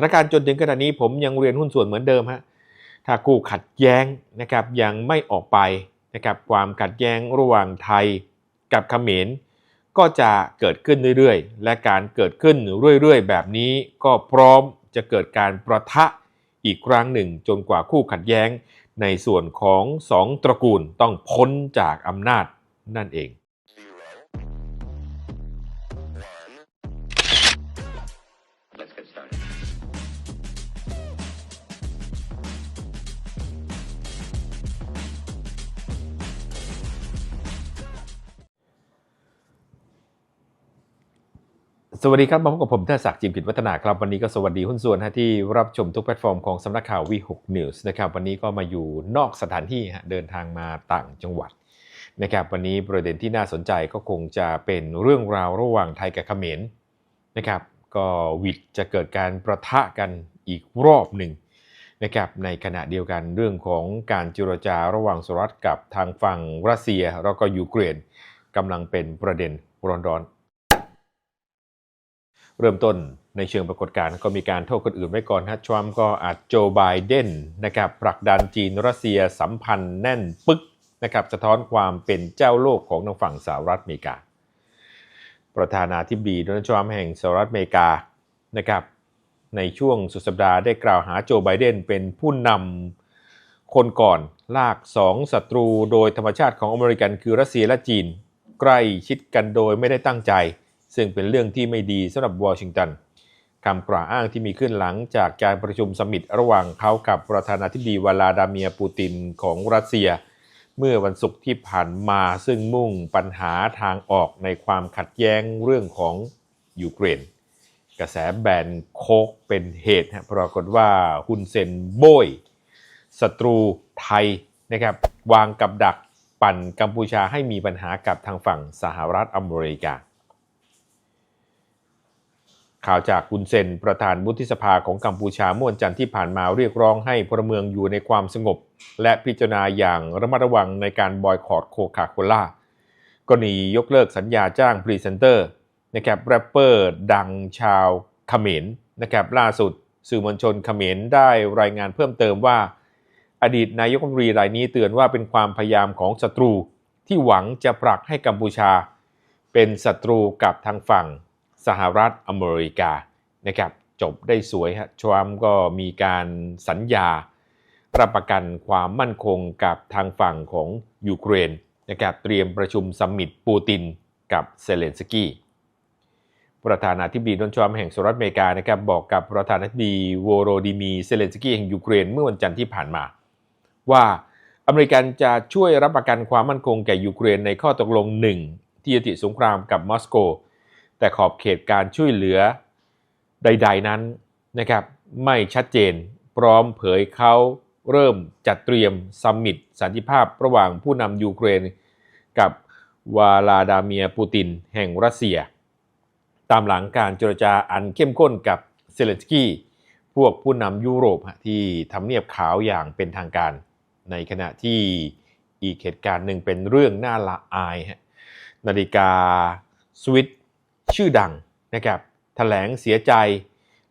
ถานการณ์จนถึงขณะนี้ผมยังเรียนหุ้นส่วนเหมือนเดิมฮะถ้ากู้ขัดแย้งนะครับยังไม่ออกไปนะครับความขัดแย้งระหว่างไทยกับเขมรก็จะเกิดขึ้นเรื่อยๆ และการเกิดขึ้นเรื่อยๆ แบบนี้ก็พร้อมจะเกิดการประทะอีกครั้งหนึ่งจนกว่าคู่ขัดแย้งในส่วนของสองตระกูลต้องพ้นจากอำนาจนั่นเอง สวัสดีครับ มาพบกับผมเทศศักดิ์จิมกิจวัฒนาครับ วันนี้ก็สวัสดีหุ้นส่วนที่รับชมทุกแพลตฟอร์มของสำนักข่าววีหกนิวส์นะครับ วันนี้ก็มาอยู่นอกสถานที่เดินทางมาต่างจังหวัดนะครับ วันนี้ประเด็นที่น่าสนใจก็คงจะเป็นเรื่องราวระหว่างไทยกับเขมรนะครับ ก็วิดจะเกิดการประทะกันอีกรอบหนึ่งนะครับ ในขณะเดียวกันเรื่องของการเจรจาระหว่างสหรัฐกับทางฝั่งรัสเซียแล้วก็ยูเครนกำลังเป็นประเด็นร้อนๆ เริ่มต้นในเชิงปรากฏการณ์ก็มีการโทษคนอื่นไว้ก่อนฮะทรัมป์ก็อาจโจไบเดนนะครับผลักดันจีนรัสเซียสัมพันธ์แน่นปึ๊กนะครับสะท้อนความเป็นเจ้าโลกของทางฝั่งสหรัฐอเมริกา ประธานาธิบดีโดนัลด์ทรัมป์แห่งสหรัฐอเมริกานะครับในช่วงสุดสัปดาห์ได้กล่าวหาโจไบเดนเป็นผู้นำคนก่อนลากสองศัตรูโดยธรรมชาติของอเมริกันคือรัสเซียและจีน ใกล้ชิดกันโดยไม่ได้ตั้งใจ ซึ่งเป็นเรื่องที่ไม่ดีสำหรับวอชิงตันคำกล่าวอ้างที่มีขึ้นหลังจากการประชุมสมิตระหว่างเขากับประธานาธิบดีวลาดาเมียปูตินของรัสเซีย เมื่อวันศุกร์ที่ผ่านมาซึ่งมุ่งปัญหาทางออกในความขัดแย้งเรื่องของยูเครนกระแสแบนโคกเป็นเหตุปรากฏว่าฮุนเซนโบยศัตรูไทยนะครับวางกับดักปั่นกัมพูชาให้มีปัญหากับทางฝั่งสหรัฐอเมริกา ข่าวจากคุณเซนประธานวุฒิสภาของกัมพูชาเมื่อวันจันทร์ที่ผ่านมาเรียกร้องให้พลเมืองอยู่ในความสงบ และพิจารณาอย่างระมัดระวังในการบอยคอรดโคคาโคล่ากรณียกเลิกสัญญาจ้างพรีเซนเตอร์นะครับแรปเปอร์ดังชาวเขมรนะครับล่าสุด สื่อมวลชนเขมรได้รายงานเพิ่มเติมว่า อดีตนายกรัฐมนตรีรายนี้เตือนว่าเป็นความพยายามของศัตรูที่หวังจะผลักให้กัมพูชา เป็นศัตรูกับทางฝั่ง สหรัฐอเมริกานะครับจบได้สวยฮะทรัมป์ก็มีการสัญญา รับประกันความมั่นคงกับทางฝั่งของยูเครนนะครับเตรียมประชุมซัมมิตปูตินกับเซเลนสกี้ประธานาธิบดีโดนัทรัมป์แห่งสหรัฐอเมริกานะครับบอกกับประธานาธิบดีโวโรดิมีเซเลนสกี้แห่งยูเครนเมื่อวันจันทร์ที่ผ่านมา ว่าอเมริกันจะช่วยรับประกันความมั่นคงแก่ยูเครนในข้อตกลงหนึ่งที่ยุติสงครามกับมอสโก แต่ขอบเขตการช่วยเหลือใด ๆนั้นนะครับไม่ชัดเจนพร้อมเผยเขาเริ่มจัดเตรียมซัมมิตสันติภาพระหว่างผู้นำยูเครน กับวลาลาดาเมียปูตินแห่งรัสเซีย ตามหลังการเจรจาอันเข้มข้นกับเซเลนสกี้พวกผู้นำยุโรปที่ทำเนียบขาวอย่างเป็นทางการ ในขณะที่อีกเหตุการณ์หนึ่งเป็นเรื่องน่าละอาย นาฬิกาสวิต ชื่อดังนะครับแถลงเสียใจ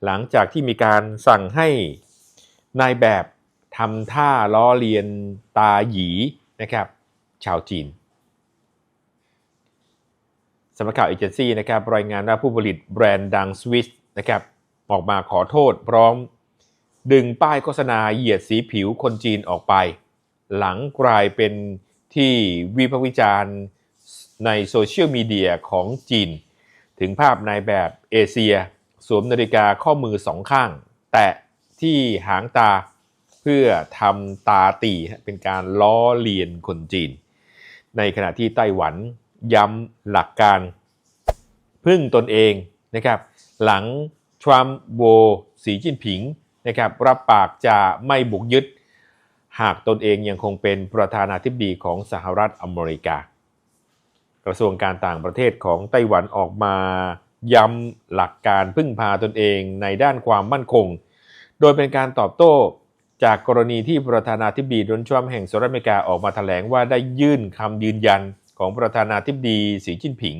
หลังจากที่มีการสั่งให้นายแบบทำท่าล้อเลียนตาหยีนะครับ ชาวจีนสำนักข่าวเอเจนซี่นะครับรายงานว่าผู้ผลิตแบรนด์ดังสวิสนะครับออกมาขอโทษพร้อม ดึงป้ายโฆษณาเหยียดสีผิวคนจีนออกไป หลังกลายเป็นที่วิพากษ์วิจารณ์ในโซเชียลมีเดียของจีน ถึงภาพนายแบบเอเชีย สวมนาฬิกาข้อมือสองข้าง แตะที่หางตาเพื่อทำตาตีเป็นการล้อเลียนคนจีน ในขณะที่ไต้หวันย้ำหลักการพึ่งตนเองนะครับหลังทรัมป์โวสีจิ้นผิงนะครับรับปากจะไม่บุกยึด หากตนเองยังคงเป็นประธานาธิบดีของสหรัฐอเมริกา กระทรวงการต่างประเทศของไต้หวันออกมาย้ำหลักการพึ่งพาตนเองในด้านความมั่นคง โดยเป็นการตอบโต้จากกรณีที่ประธานาธิบดีโดนัลด์ทรัมป์แห่งสหรัฐอเมริกาออกมาแถลงว่าได้ยื่นคำยืนยันของประธานาธิบดีสีจิ้นผิง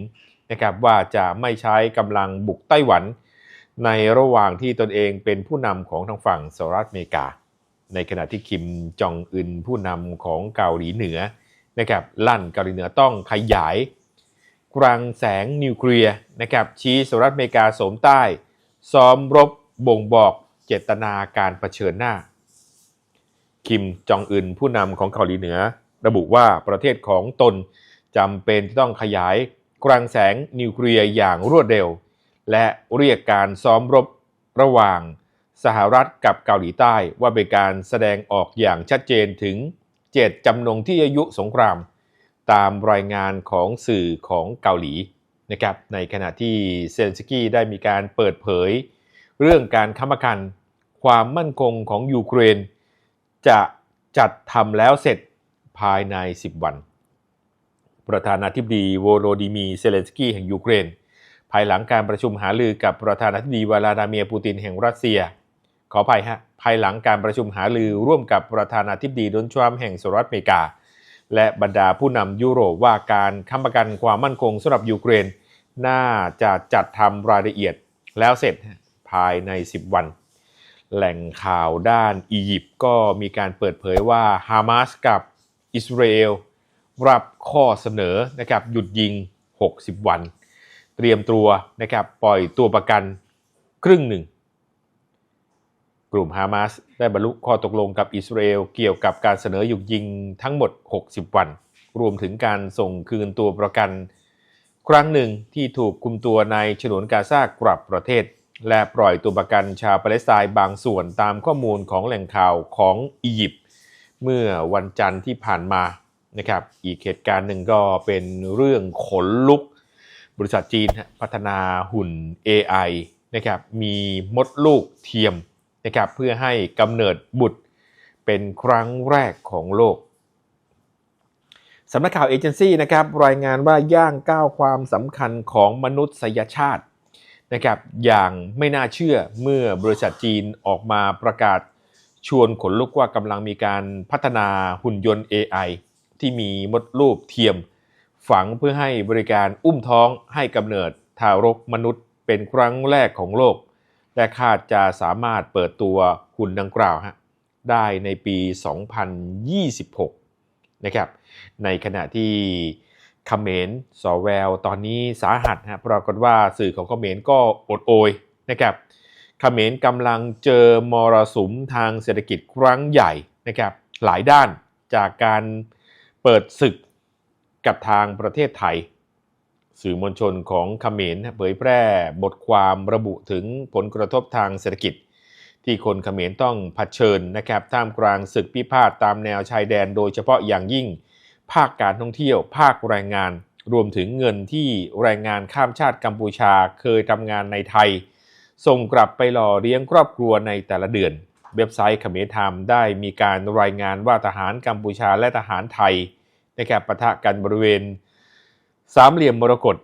นะครับว่าจะไม่ใช้กำลังบุกไต้หวัน ในระหว่างที่ตนเองเป็นผู้นำของทางฝั่งสหรัฐอเมริกา ในขณะที่คิมจองอึนผู้นำของเกาหลีเหนือ นะครับลั่นเกาหลีเหนือต้องขยายกรังแสงนิวเคลียร์นะครับชี้สหรัฐอเมริกาโสมใต้ ซ้อมรบบ่งบอกเจตนาการเผชิญหน้า คิมจองอึนผู้นำของเกาหลีเหนือ ระบุว่าประเทศของตนจำเป็นที่ต้องขยายกรังแสงนิวเคลียร์อย่างรวดเร็ว และเรียกการซ้อมรบระหว่างสหรัฐกับเกาหลีใต้ว่าเป็นการแสดงออกอย่างชัดเจนถึง เจตจำนงที่อายุสงคราม ตามรายงานของสื่อของเกาหลีนะครับในขณะที่เซเลนสกี้ได้มีการเปิดเผย เรื่องการค้ำประกันความมั่นคงของยูเครน จะจัดทำแล้วเสร็จภายใน 10 วัน ประธานาธิบดีโวโรดิมีเซเลนสกี้แห่งยูเครน ภายหลังการประชุมหารือกับประธานาธิบดีวลาดาเมียร์ปูตินแห่งรัสเซีย ขออภัยฮะภายหลังการประชุมหารือร่วมกับประธานาธิบดีโดนัทรัมป์แห่งสหรัฐอเมริกา และบรรดาผู้นำยุโรปว่าการค้ำประกันความมั่นคงสำหรับยูเครน น่าจะจัดทำรายละเอียดแล้วเสร็จภายใน 10 วัน แหล่งข่าวด้านอียิปต์ก็มีการเปิดเผยว่าฮามาสกับอิสราเอลรับข้อเสนอนะครับหยุดยิง 60 วัน เตรียมตัวนะครับปล่อยตัวประกันครึ่งหนึ่ง กลุ่มฮามาสได้บรรลุข้อตกลงกับอิสราเอลเกี่ยวกับการเสนอหยุดยิงทั้งหมด 60 วัน รวมถึงการส่งคืนตัวประกัน ครั้งหนึ่งที่ถูกคุมตัวในฉนวนกาซากลับประเทศ และปล่อยตัวประกันชาวปาเลสไตน์บางส่วนตามข้อมูลของแหล่งข่าวของอียิปต์เมื่อวันจันทร์ที่ผ่านมานะครับอีกเหตุการณ์หนึ่งก็เป็นเรื่องขนลุก บริษัทจีนพัฒนาหุ่น AI นะครับมีมดลูกเทียม นะครับเพื่อให้กำเนิดบุตรเป็นครั้งแรกของโลกสำนักข่าวเอเจนซี่นะครับรายงานว่าย่างก้าวความสำคัญของมนุษยชาตินะครับอย่างไม่น่าเชื่อเมื่อบริษัทจีนออกมาประกาศชวนขนลุกว่ากำลังมีการพัฒนาหุ่นยนต์ AI ที่มีมดลูกเทียม ฝังเพื่อให้บริการอุ้มท้องให้กำเนิดทารกมนุษย์เป็นครั้งแรกของโลก และคาดจะสามารถเปิดตัวหุ่นดังกล่าวฮะได้ในปี 2026 นะครับ ในขณะที่เขมรสอแววตอนนี้สาหัสฮะปรากฏว่าสื่อของเขมรก็อดโอยนะครับเขมรกำลังเจอมรสุมทางเศรษฐกิจครั้งใหญ่นะครับหลายด้านจากการเปิดศึกกับทางประเทศไทย สื่อมวลชนของเขมรเผยแพร่บทความระบุถึงผลกระทบทางเศรษฐกิจ ที่คนเขมรต้องเผชิญนะครับท่ามกลางศึกพิพาทตามแนวชายแดนโดยเฉพาะอย่างยิ่ง ภาคการท่องเที่ยว ภาคแรงงาน รวมถึงเงินที่แรงงานข้ามชาติกัมพูชาเคยทำงานในไทย ส่งกลับไปหล่อเลี้ยงครอบครัวในแต่ละเดือน เว็บไซต์เขมรไทม์ได้มีการรายงานว่าทหารกัมพูชาและทหารไทยนะครับปะทะกันบริเวณ สามเหลี่ยมมรกต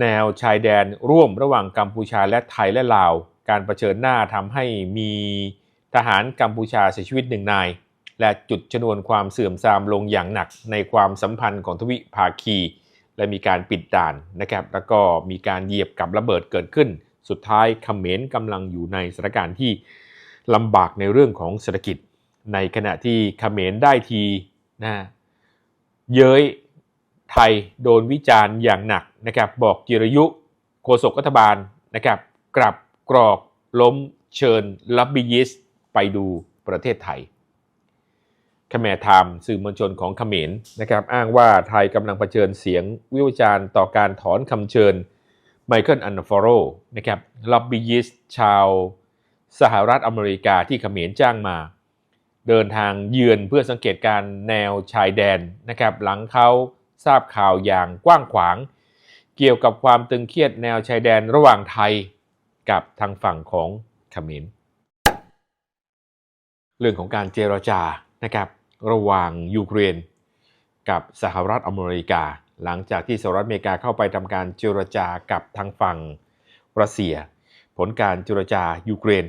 แนวชายแดนร่วมระหว่างกัมพูชาและไทยและลาว การเผชิญหน้าทำให้มีทหารกัมพูชาเสียชีวิตหนึ่งนาย และจุดชนวนความเสื่อมทรามลงอย่างหนักในความสัมพันธ์ของทวิภาคี และมีการปิดด่านนะครับ แล้วก็มีการเหยียบกับระเบิดเกิดขึ้น สุดท้ายเขมรกำลังอยู่ในสถานการณ์ที่ลำบากในเรื่องของเศรษฐกิจ ในขณะที่เขมรได้ทีนะเย้ย ไทยโดนวิจารณ์อย่างหนักนะครับบอกจิรยุโฆษกรัฐบาลนะครับกลับกรอกล้มเชิญลับบิยิสไปดูประเทศไทยขแมร์ไทม์สื่อมวลชนของขเขมรนะครับอ้างว่าไทยกำลังเผชิญเสียงวิวจารณ์ต่อการถอนคำเชิญไมเคิลอันนาฟโรนะครับลับบิยิสชาวสหรัฐอเมริกาที่ขเขมรจ้างมา เดินทางเยือนเพื่อสังเกตการแนวชายแดนนะครับหลังเขา ทราบข่าวอย่างกว้างขวาง เกี่ยวกับความตึงเครียดแนวชายแดนระหว่างไทยกับทางฝั่งของเขมรเรื่องของการเจรจานะครับระหว่างยูเครน กับสหรัฐอเมริกา หลังจากที่สหรัฐอเมริกาเข้าไปทำการเจรจากับทางฝั่งรัสเซีย ผลการเจรจายูเครน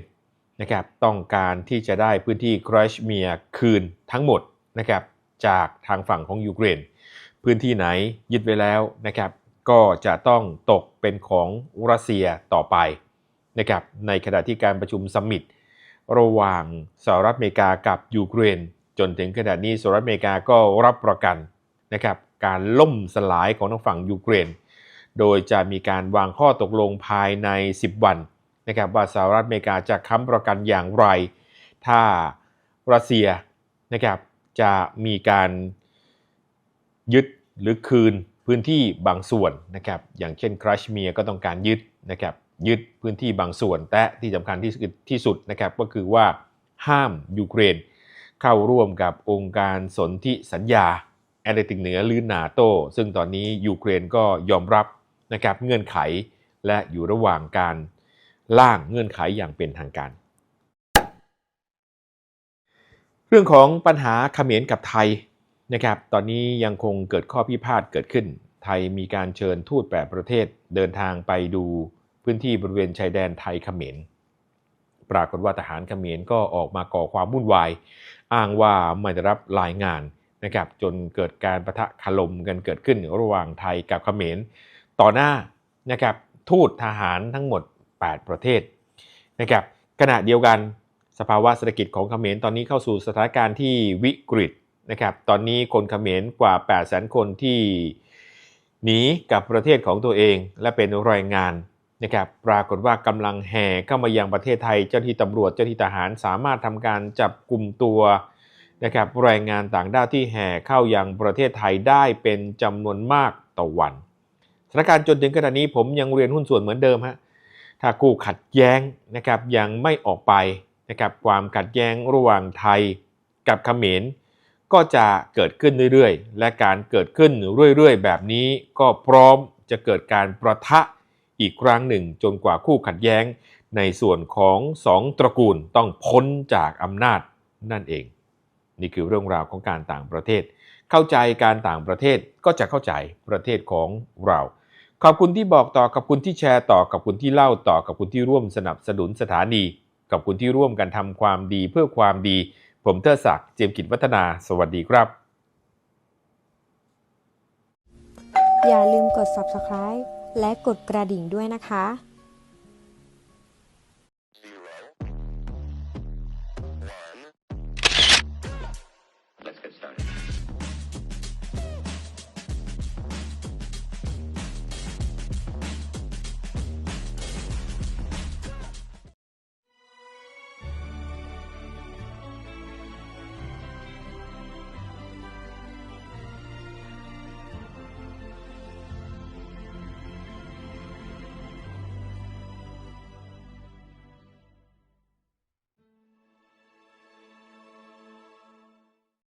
นะครับต้องการที่จะได้พื้นที่ครชเมียคืนทั้งหมดนะครับจากทางฝั่งของยูเครน พื้นที่ไหนยึดไว้แล้วนะครับ ก็จะต้องตกเป็นของรัสเซียต่อไปนะครับในขณะที่การประชุมซัมมิตระหว่างสหรัฐอเมริกากับยูเครน จนถึงขณะนี้สหรัฐอเมริกาก็รับประกันนะครับการล่มสลายของทางฝั่งยูเครน โดยจะมีการวางข้อตกลงภายใน 10 วันนะครับว่าสหรัฐอเมริกาจะค้ำประกันอย่างไร ถ้ารัสเซียนะครับจะมีการยึด หรือคืนพื้นที่บางส่วนนะครับอย่างเช่นครัชเมียร์ก็ต้องการยึดนะครับยึดพื้นที่บางส่วน แต่ที่สำคัญที่สุดที่สุดนะครับก็คือว่าห้ามยูเครน เข้าร่วมกับองค์การสนธิสัญญาแอตแลนติกเหนือหรือนาโต ซึ่งตอนนี้ยูเครนก็ยอมรับนะครับเงื่อนไขและอยู่ระหว่างการล่างเงื่อนไขอย่างเป็นทางการ เรื่องของปัญหาเขมรกับไทย นะครับตอนนี้ยังคงเกิดข้อพิพาทเกิดขึ้น ไทยมีการเชิญทูตแปดประเทศเดินทางไปดูพื้นที่บริเวณชายแดนไทยเขมรปรากฏว่าทหารเขมรก็ออกมาก่อความวุ่นวาย อ้างว่าไม่ได้รับรายงานนะครับจนเกิดการประทะคารมกันเกิดขึ้นระหว่างไทยกับเขมรต่อหน้านะครับทูตทหารทั้งหมด 8 ประเทศนะครับขณะเดียวกันสภาวะเศรษฐกิจของเขมรตอนนี้เข้าสู่สถานการณ์ที่วิกฤต นะครับตอนนี้คนเขมรกว่า 8 0 0 0 0คนที่หนีกับประเทศของตัวเองและเป็นแรงงานนะครับปรากฏว่ากำลังแห่เข้ามายังประเทศไทยเจ้าที่ตำรวจเจ้าหน้าที่ทหารสามารถทำการจับกลุ่มตัวนะครับแรงงานต่างด้าวที่แห่เข้ายังประเทศไทยได้เป็นจำนวนมากต่อวันสถานการณ์จนถึงขณะนี้ผมยังเรียนหุ้นส่วนเหมือนเดิมฮะถ้ากู้ขัดแย้งนะครับยังไม่ออกไปนะครับความขัดแย้งระหว่างไทยกับเขมร ก็จะเกิดขึ้นเรื่อยๆ และการเกิดขึ้นเรื่อยๆ แบบนี้ก็พร้อมจะเกิดการประทะอีกครั้งหนึ่งจนกว่าคู่ขัดแย้ง ในส่วนของสองตระกูลต้องพ้นจากอำนาจนั่นเอง นี่คือเรื่องราวของการต่างประเทศ เข้าใจการต่างประเทศก็จะเข้าใจประเทศของเรา ขอบคุณที่บอกต่อขอบคุณที่แชร์ต่อขอบคุณที่เล่าต่อขอบคุณที่ร่วมสนับสนุนสถานีขอบคุณที่ร่วมกันทำความดีเพื่อความดี ผมเทอศักดิ์เจียมกิจวัฒนา สวัสดีครับ อย่าลืมกด subscribe และกดกระดิ่งด้วยนะคะ